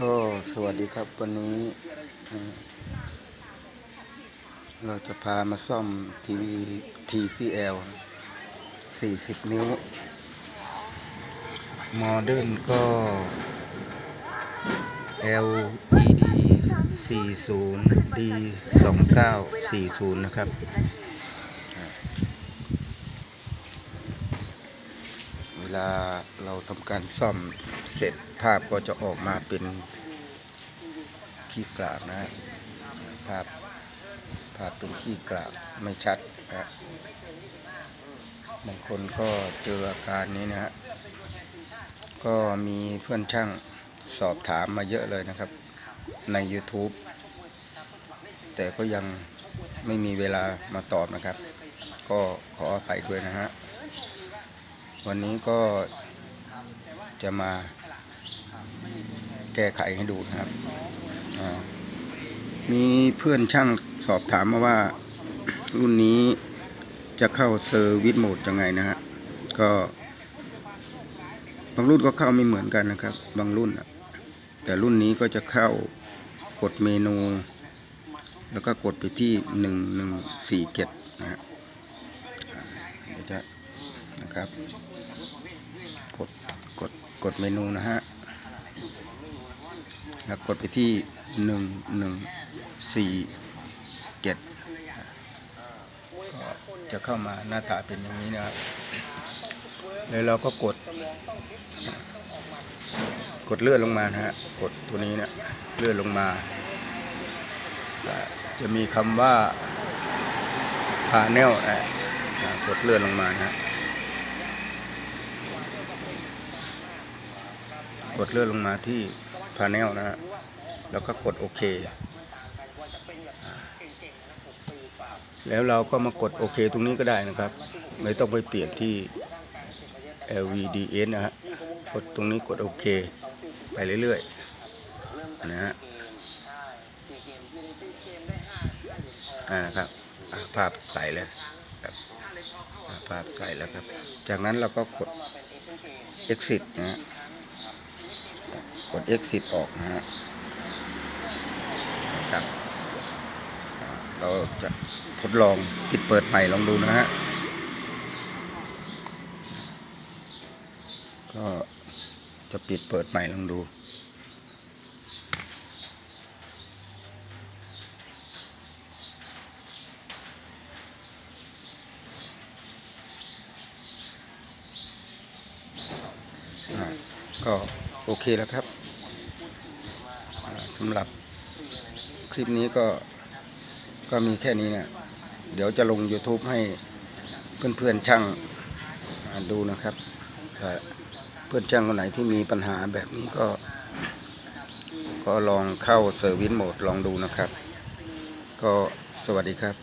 ก็สวัสดีครับวันนี้ เราจะพามาซ่อมทีวี TCL 40 นิ้ว โมเดิร์นก็ LED 40 D 2940 นะครับ เว ลาเราทำการซ่อมเสร็จภาพก็จะออกมาเป็นขี้กลากนะภาพภาพเป็นขี้กลากไม่ชัดนะฮะบางคนก็เจออาการนี้นะฮะก็มีเพื่อนช่างสอบถามมาเยอะเลยนะครับ ใน YouTube แต่ก็ยังไม่มีเวลามาตอบนะครับ ก็ขออภัยด้วยนะฮะ วันนี้ก็จะมาแก้ไขให้ดูนะครับ มีเพื่อนช่างสอบถามมาว่ารุ่นนี้จะเข้าเซอร์วิสโหมดยังไงนะฮะ ก็บางรุ่นก็เข้าไม่เหมือนกันนะครับ บางรุ่นอะแต่รุ่นนี้ก็จะเข้ากดเมนู แล้วก็กดไปที่หนึ่งหนึ่งสี่เกตนะฮะเดี๋ยวจะ นะครับ กดกดกดเมนูนะฮะแล้วกดไปที่หนึ่งหนึ่งสี่เจ็ดก็จะเข้ามาหน้าตาเป็นอย่างนี้นะครับแล้วเราก็กด กดเลื่อนลงมานะฮะ กดตัวนี้เนี่ยเลื่อนลงมา จะมีคำว่าพาเนลอะอ่ากดเลื่อนลงมานะฮะ กดเลื่อนลงมาที่พา n นลนะฮะแล้วก็กดโอเค แล้วเราก็มากดโอเคตรงนี้ก็ได้นะครับ ไม่ต้องไปเปลี่ยนที่ LVDS นะฮะกดตรงนี้กดโอเค ไปเรื่อยๆนะฮะอ่านะครับภาพใสแล้วครับภาพใสแล้วครับ จากนั้นเราก็กด exit นะฮะ ด exit ออกนะฮะครับเราจะทดลองปิดเปิดใหม่ลองดูนะฮะก็จะปิดเปิดใหม่ลองดูก็โอเคแล้วครับ สำหรับคลิปนี้ก็ก็มีแค่นี้เนี่ยเดี๋ยวจะลง YouTube ให้เพื่อนๆช่างอ่าดูนะครับเพื่อนช่างคนไหนที่มีปัญหาแบบนี้ก็ ก็ลองเข้าเซอร์วิสโหมดลองดูนะครับ ก็สวัสดีครับ